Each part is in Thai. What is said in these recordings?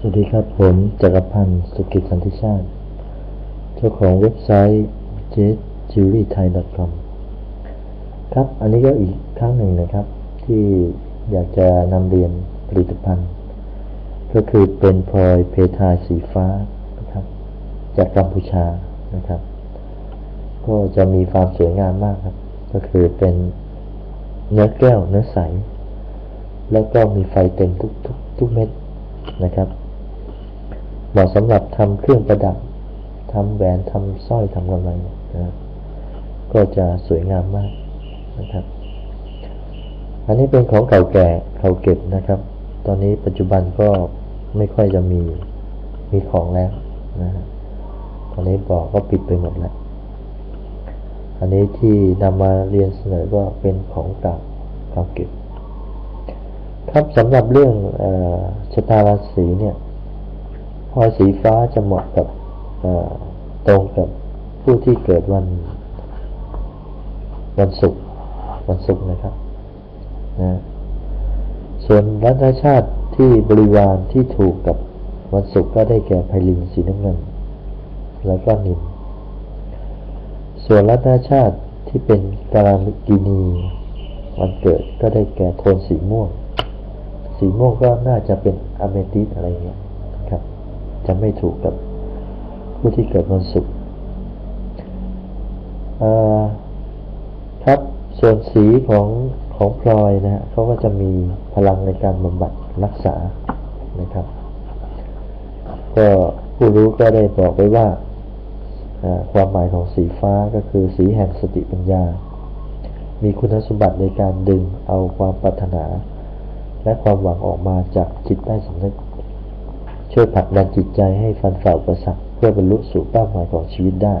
สวัสดีครับผมจักรพันธ์สุกิจสันติชาติ เจ้าของเว็บไซต์ j j u l i t h a i c o m ครับ อันนี้ก็อีกครั้งหนึ่งนะครับ ที่อยากจะนำเรียนผลิตภัณฑ์ ก็คือเป็นพลอยเพทาสีฟ้านะครับ จากกัมพูชานะครับ ก็จะมีความสวยงามมากครับ ก็คือเป็นเนื้อแก้วเนื้อใส แล้วก็มีไฟเต็มทุกทุกทุกเม็ดนะครับ เหมาะสำหรับทำเครื่องประดับทำแหวนทำสร้อยทำกำไรนะก็จะสวยงามมากนะครับ อันนี้เป็นของเก่าแก่เขาเก็บนะครับ ตอนนี้ปัจจุบันก็ไม่ค่อยจะมีมีของแล้วนะตอนนี้บอกก็ปิดไปหมดแล้ว อันนี้ที่นำมาเรียนเสนอก็เป็นของเก่าเก่าเก็บ ครับสำหรับเรื่องอชะตาราศีเนี่ย อสีฟ้าจะเหมาะกับตรงกับผู้ที่เกิดวัน วันศุกร์วันศุกร์นะครับนะส่วนรัฐชาติที่บริวารที่ถูกกับวันศุกร์ก็ได้แก่ไพลินสีน้ำเงิน แล้วก็นินส่วนรัฐชาติที่เป็นกาลากินีวันเกิดก็ได้แก่โทนสีม่วง สีม่วงก็น่าจะเป็นอเมติสอะไรเงี้ย จะไม่ถูกกับผู้ที่เกิดวันศุกร์ครับส่วนสีของของพลอยนะฮะเขาก็จะมีพลังในการบำบัดรักษานะครับ ก็ผู้รู้ก็ได้บอกไว้ว่าความหมายของสีฟ้าก็คือสีแห่งสติปัญญา มีคุณสมบัติในการดึงเอาความปรารถนา และความหวังออกมาจากจิตใต้สำนึก ช่วยผลักดันจิตใจให้ฟันฝ่าอุปสรรคเพื่อบรรลุสู่เป้าหมายของชีวิตได้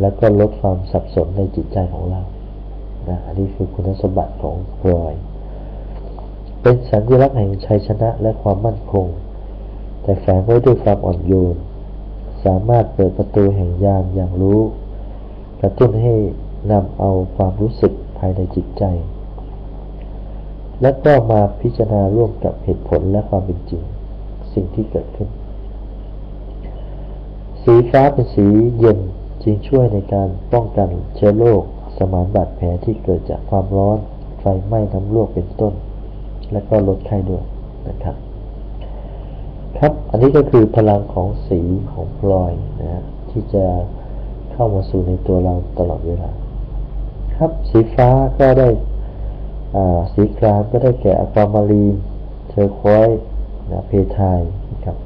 และก็ลดความสับสนในจิตใจของเรานะอันนี้คือคุณสมบัติของพลอย เป็นสัญลักษณ์แห่งชัยชนะและความมั่นคง แต่แฝงไว้ด้วยความอ่อนโยน สามารถเปิดประตูแห่งญาณอย่างรู้ กระตุ้นให้นำเอาความรู้สึกภายในจิตใจ และก็มาพิจารณาร่วมกับเหตุผลและความเป็นจริง สิ่งที่เกิดขึ้น สีฟ้าเป็นสีเย็นจึงช่วยในการป้องกันเชื้อโรคสมานบาดแผลที่เกิดจากความร้อนไฟไหม้น้ำลวกเป็นต้น และก็ลดไข้ด้วยนะครับ ครับอันนี้ก็คือพลังของสีของพลอยนะฮะที่จะเข้ามาสู่ในตัวเราตลอดเวลา ครับสีฟ้าก็ได้สีครามก็ได้แก่อะความารีนเทอร์ควอย นะเพทายนะครับ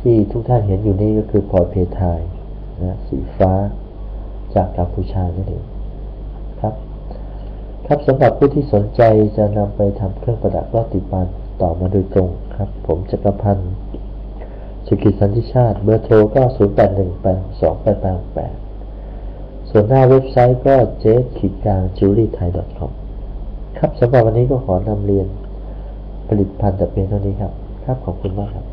ที่ทุกท่านเห็นอยู่นี่ก็คือพลอยเพทายนะสีฟ้าจากกัมพูชานั่นเองครับครับสำหรับผู้ที่สนใจจะนำไปทำเครื่องประดับรอดติปันต่อมาโดยตรงครับ ผมจักรพันธ์สุกิจสันติชาติเบอร์โทรก็0 8 1 8 2 8 8 8 ส่วนหน้าเว็บไซต์ก็เจ๊ขีดกลางจิวรี่ไทย .com ครับสำหรับวันนี้ก็ขอนำเรียน ผลิตภัณฑ์แต่เพียงเท่านี้ครับ ครับขอบคุณมากครับ